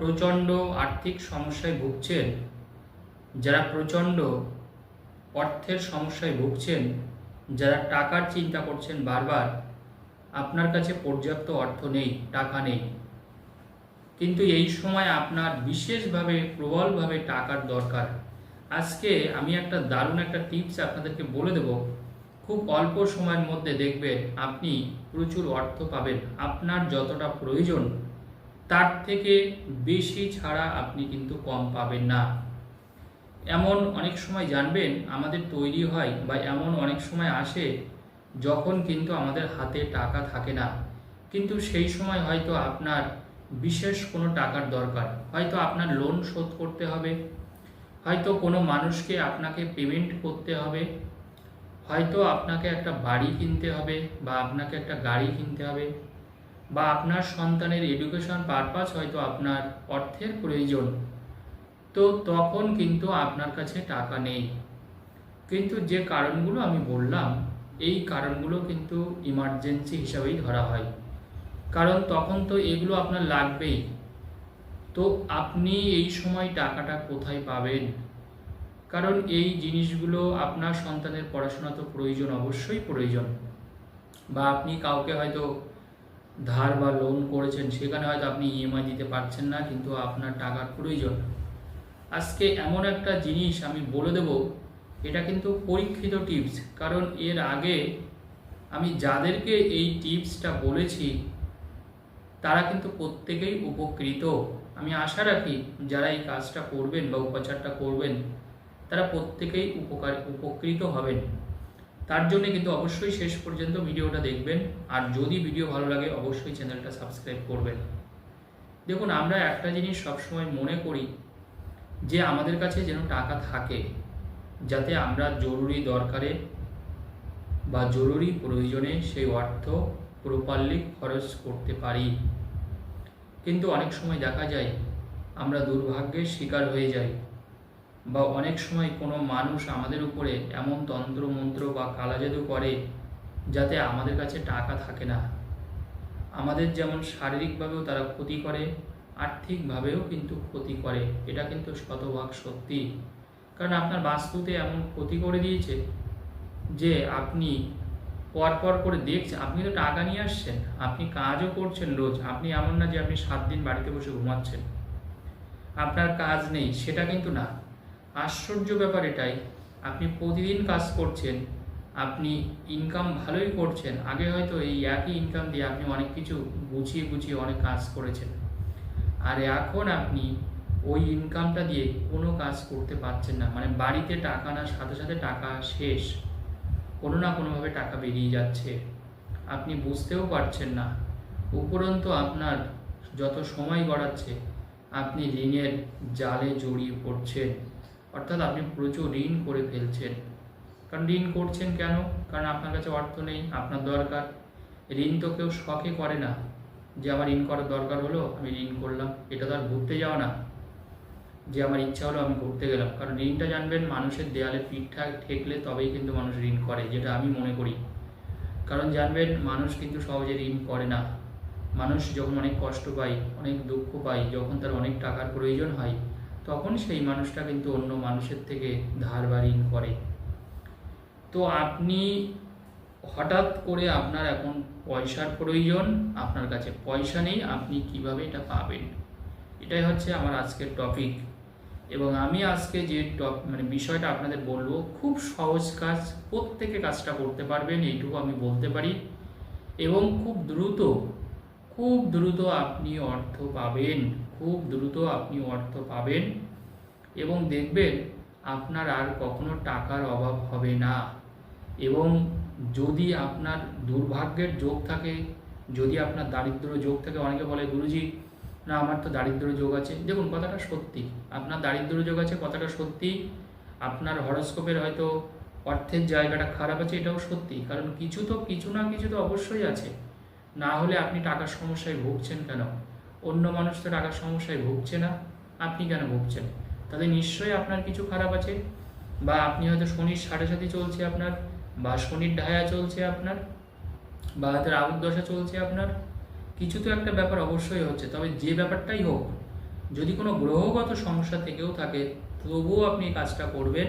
প্রচণ্ড আর্থিক সমস্যায় ভুগছেন। যারা প্রচণ্ড অর্থের সমস্যায় ভুগছেন, যারা টাকার চিন্তা করছেন বারবার, আপনার কাছে পর্যাপ্ত অর্থ নেই, টাকা নেই। কিন্তু এই সময় আপনার বিশেষভাবে, প্রবলভাবে টাকার দরকার। আজকে আমি একটা দারুণ একটা টিপস আপনাদেরকে বলে দেব। খুব অল্প সময়ের মধ্যে দেখবেন আপনি প্রচুর অর্থ পাবেন। আপনার যতটা প্রয়োজন তার থেকে বেশি ছাড়া আপনি কিন্তু কম পাবেন না। এমন অনেক সময় জানবেন, আমাদের তৈরি হয় বা এমন অনেক সময় আসে যখন কিন্তু আমাদের হাতে টাকা থাকে না। কিন্তু সেই সময় হয়তো আপনার বিশেষ কোনো টাকার দরকার। হয়তো আপনার লোন শোধ করতে হবে। হয়তো কোনো মানুষকে আপনাকে পেমেন্ট করতে হবে। হয়তো আপনাকে একটা বাড়ি কিনতে হবে বা আপনাকে একটা গাড়ি কিনতে হবে। বা আপনার সন্তানের এডুকেশন পারপাস হয়তো আপনার অর্থের প্রয়োজন। তো তখন কিন্তু আপনার কাছে টাকা নেই। কিন্তু যে কারণগুলো আমি বললাম, এই কারণগুলো কিন্তু ইমার্জেন্সি হিসাবেই ধরা হয়। কারণ তখন তো এগুলো আপনার লাগবেই। তো আপনি এই সময় টাকাটা কোথায় পাবেন? কারণ এই জিনিসগুলো আপনার সন্তানের পড়াশোনা তো প্রয়োজন, অবশ্যই প্রয়োজন। বা আপনি কাউকে হয়তো ধার বা লোন করেছেন, সেখানে হয়তো আপনি ইএমআই দিতে পারছেন না, কিন্তু আপনার টাকার প্রয়োজন। আজকে এমন একটা জিনিস আমি বলে দেব, এটা কিন্তু পরীক্ষিত টিপস কারণ এর আগে আমি যাদেরকে এই টিপসটা বলেছি, তারা কিন্তু প্রত্যেকেই উপকৃত। আমি আশা রাখি যারা এই কাজটা করবেন বা উপাচারটা করবেন, তারা প্রত্যেকেই উপকার, উপকৃত হবেন। তার জন্য কিন্তু অবশ্যই শেষ পর্যন্ত ভিডিওটা দেখবেন। আর যদি ভিডিও ভালো লাগে, অবশ্যই চ্যানেলটা সাবস্ক্রাইব করবেন। দেখুন, আমরা একটা জিনিস সবসময় মনে করি যে আমাদের কাছে যেন টাকা থাকে, যাতে আমরা জরুরি দরকারে বা জরুরি প্রয়োজনে সেই অর্থ প্রপারলি খরচ করতে পারি। কিন্তু অনেক সময় দেখা যায়, আমরা দুর্ভাগ্যের শিকার হয়ে যাই। বা অনেক সময় কোনো মানুষ আমাদের উপরে এমন তন্ত্র, মন্ত্র বা কালাজাদু করে যাতে আমাদের কাছে টাকা থাকে না। আমাদের যেমন শারীরিকভাবেও তারা ক্ষতি করে, আর্থিকভাবেও কিন্তু ক্ষতি করে। এটা কিন্তু শতভাগ সত্যি। কারণ আপনার বাস্তুতে এমন ক্ষতি করে দিয়েছে যে আপনি পর পর করে দেখছেন, আপনি তো টাকা নিয়ে আসছেন, আপনি কাজও করছেন রোজ, আপনি এমন না যে আপনি সাত দিন বাড়িতে বসে ঘুমাচ্ছেন। আপনার কাজ নেই, সেটা কিন্তু না। আশ্চর্য ব্যাপার এটাই। আপনি প্রতিদিন কাজ করছেন, আপনি ইনকাম ভালোই করছেন, আগে হয়তো এই একই ইনকাম দিয়ে আপনি অনেক কিছু গুছিয়ে গুছিয়ে অনেক কাজ করেছেন। আর এখন আপনি ওই ইনকামটা দিয়ে কোনো কাজ করতে পারছেন না। মানে বাড়িতে টাকা না, সাথে সাথে টাকা শেষ। কোনো না কোনোভাবে টাকা বেরিয়ে যাচ্ছে। আপনি বুঝতেও পারছেন না। উপরন্তু আপনার যত সময় গড়াচ্ছে, আপনি ঋণের জালে জড়িয়ে পড়ছেন। অর্থাৎ আপনি প্রচুর ঋণ করে ফেলছেন। কারণ ঋণ করছেন কেন? কারণ আপনার কাছে অর্থ নেই, আপনার দরকার। ঋণ তো কেউ শখে করে না। যে আমার ঋণ করার দরকার হলো, আমি ঋণ করলাম। এটা তো আর ঘুরতে যাওয়া না। যে আমার ইচ্ছা হলো, আমি ঘুরতে গেলাম। কারণ ঋণটা জানবেন, মানুষের দেয়ালে পিঠটা ঠেকলে তবেই কিন্তু মানুষ ঋণ করে, যেটা আমি মনে করি। কারণ জানবেন, মানুষ কিন্তু সহজে ঋণ করে না। মানুষ যখন অনেক কষ্ট পায়, অনেক দুঃখ পায়, যখন তার অনেক টাকার প্রয়োজন হয় তখন সেই মানুষটা কিন্তু অন্য মানুষের থেকে ধার বা ঋণ করে। তো আপনি হঠাৎ করে আপনার এখন পয়সার প্রয়োজন, আপনার কাছে পয়সা নেই, আপনি কীভাবে এটা পাবেন? এটাই হচ্ছে আমার আজকের টপিক এবং আমি আজকে যে টপ মানে বিষয়টা আপনাদের বলব, খুব সহজ কাজ, প্রত্যেকে কাজটা করতে পারবেন, এইটুকু আমি বলতে পারি। এবং খুব দ্রুত খুব দ্রুত আপনি অর্থ পাবেন, খুব দ্রুত আপনি অর্থ পাবেন এবং দেখবেন আপনার আর কখনো টাকার অভাব হবে না। এবং যদি আপনার দুর্ভাগ্যের যোগ থাকে, যদি আপনার দারিদ্র যোগ থাকে, অনেকে বলে, গুরুজি, না, আমার তো দারিদ্র যোগ আছে। দেখুন, কথাটা সত্যি। আপনার দারিদ্র যোগ আছে, কথাটা সত্যি। আপনার হরস্কোপের হয়তো অর্থের জায়গাটা খারাপ আছে, এটাও সত্যি। কারণ কিছু তো, কিছু না, কিছু তো অবশ্যই আছে। না হলে আপনি টাকার সমস্যায় ভুগছেন কেন? অন্য মানুষ তো টাকার সমস্যায় ভুগছে না। আপনি কেন ভুগছেন? তাহলে নিশ্চয়ই আপনার কিছু খারাপ আছে। বা আপনি হয়তো শনির সাড়ে সাথে চলছে আপনার, বা শনির ঢায়া চলছে আপনার, বা হয়তো রাহুর দশা চলছে আপনার। কিছু তো একটা ব্যাপার অবশ্যই হচ্ছে। তবে যে ব্যাপারটাই হোক, যদি কোনো গ্রহগত সমস্যা থেকেও থাকে, তবুও আপনি কাজটা করবেন।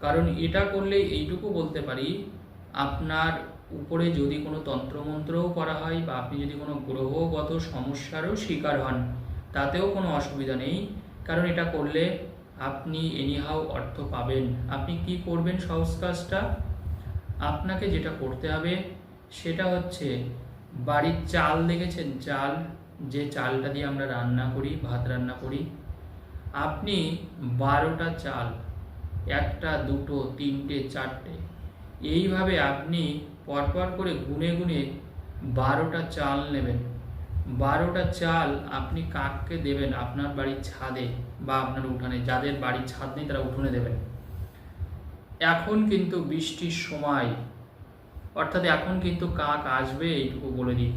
কারণ এটা করলে এইটুকু বলতে পারি, আপনার উপরে যদি কোনো তন্ত্রমন্ত্রও করা হয় বা আপনি যদি কোনো গ্রহগত সমস্যারও শিকার হন, তাতেও কোনো অসুবিধা নেই, কারণ এটা করলে আপনি এনিহাও অর্থ পাবেন। আপনি কি করবেন সহজ কাজটা? আপনাকে যেটা করতে হবে সেটা হচ্ছে বাড়ির চাল দেখেছেন? চাল, যে চালটা দিয়ে আমরা রান্না করি, ভাত রান্না করি, আপনি বারোটা চাল, একটা, দুটো, তিনটে, চারটে এইভাবে আপনি পরপর করে গুনে গুনে বারোটা চাল নেবেন। বারোটা চাল আপনি কাককে দেবেন আপনার বাড়ির ছাদে বা আপনার উঠানে। যাদের বাড়ির ছাদ নেই তারা উঠোনে দেবেন। এখন কিন্তু বৃষ্টির সময়। অর্থাৎ এখন কিন্তু কাক আসবে এইটুকু বলে দিই।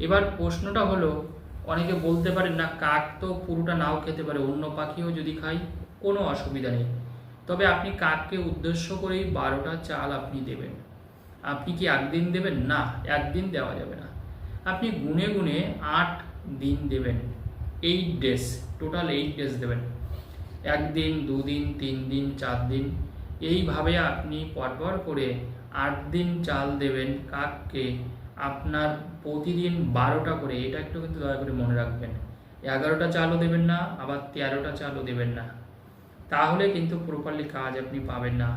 এবার প্রশ্নটা হলো, অনেকে বলতে পারেন, না, কাক তো পুরোটা নাও খেতে পারে, অন্য পাখিও যদি খাই কোনো অসুবিধা নেই। তবে আপনি কাককে উদ্দেশ্য করেই বারোটা চাল আপনি দেবেন। আপনি কি একদিন দেবেন? না, একদিন দেওয়া যাবে না। আপনি গুনে গুনে আট দিন দেবেন। Eight days total eight days দেবেন। একদিন, দুদিন তিন দিন চার দিন এইভাবে আপনি পরপর করে আট দিন চাল দেবেন কাককে। আপনার প্রতিদিন বারোটা করে, এটা একটু কিন্তু দয়া করে মনে রাখবেন। এগারোটা চালও দেবেন না, আবার তেরোটা চালও দেবেন না। তাহলে কিন্তু প্রপারলি কাজ আপনি পাবেন না।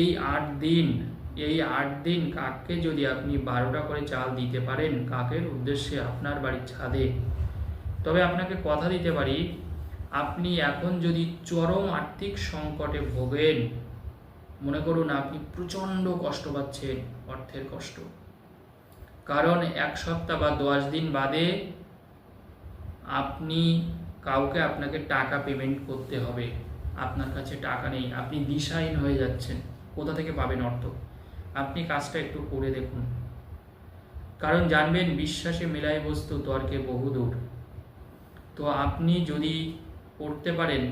এই আট দিন, এই আট দিন কাককে যদি আপনি বারোটা করে চাল দিতে পারেন, কাকের উদ্দেশ্যে আপনার বাড়ির ছাদে। তবে আপনাকে কথা দিতে পারি, আপনি এখন যদি চরম আর্থিক সংকটে ভোগেন, মনে করুন আপনি প্রচণ্ড কষ্ট পাচ্ছেন, অর্থের কষ্ট। কারণ এক সপ্তাহ বা দশ দিন বাদে আপনি কাউকে আপনাকে টাকা পেমেন্ট করতে হবে। আপনার কাছে টাকা নেই, আপনি দিশাহীন হয়ে যাচ্ছেন। কোথা থেকে পাবেন অর্থ? আপনি কাজটা একটু করে দেখুন। কারণ জানবেন, বিশ্বাসে মেলায় বস্তু তর্কে বহুদূর তো আপনি যদি করতে পারেন,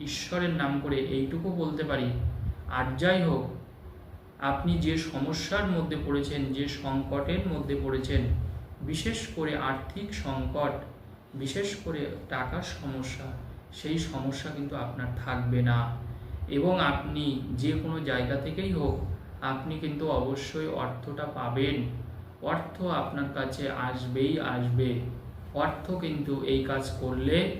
ঈশ্বরের নাম করে এইটুকু বলতে পারি, আর যাই হোক, আপনি যে সমস্যার মধ্যে পড়েছেন, যে সংকটের মধ্যে পড়েছেন, বিশেষ করে আর্থিক সংকট, বিশেষ করে টাকার সমস্যা সেই সমস্যা কিন্তু আপনার থাকবে না। এবং আপনি যে কোনো জায়গা থেকেই হোক, আপনি কিন্তু অবশ্যই অর্থটা পাবেন। অর্থ আপনার কাছে আসবেই আসবে। অর্থ কিন্তু এই কাজ করলে,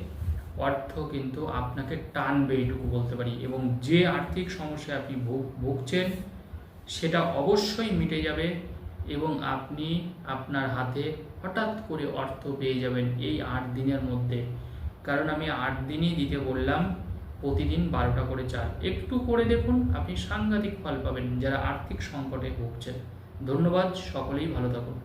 অর্থ কিন্তু আপনাকে টানবে, এইটুকু বলতে পারি। এবং যে আর্থিক সমস্যায় আপনি ভুগ- ভুগছেন, সেটা অবশ্যই মিটে যাবে এবং আপনি আপনার হাতে হঠাৎ করে অর্থ পেয়ে যাবেন এই আট দিনের মধ্যে। কারণ আমি আট দিনই দিতে বললাম, প্রতিদিন বারোটা করে চাল। একটু করে দেখুন, আপনি সাংঘাতিক ফল পাবেন যারা আর্থিক সংকটে ভুগছেন। ধন্যবাদ, সকলেই ভালো থাকুন।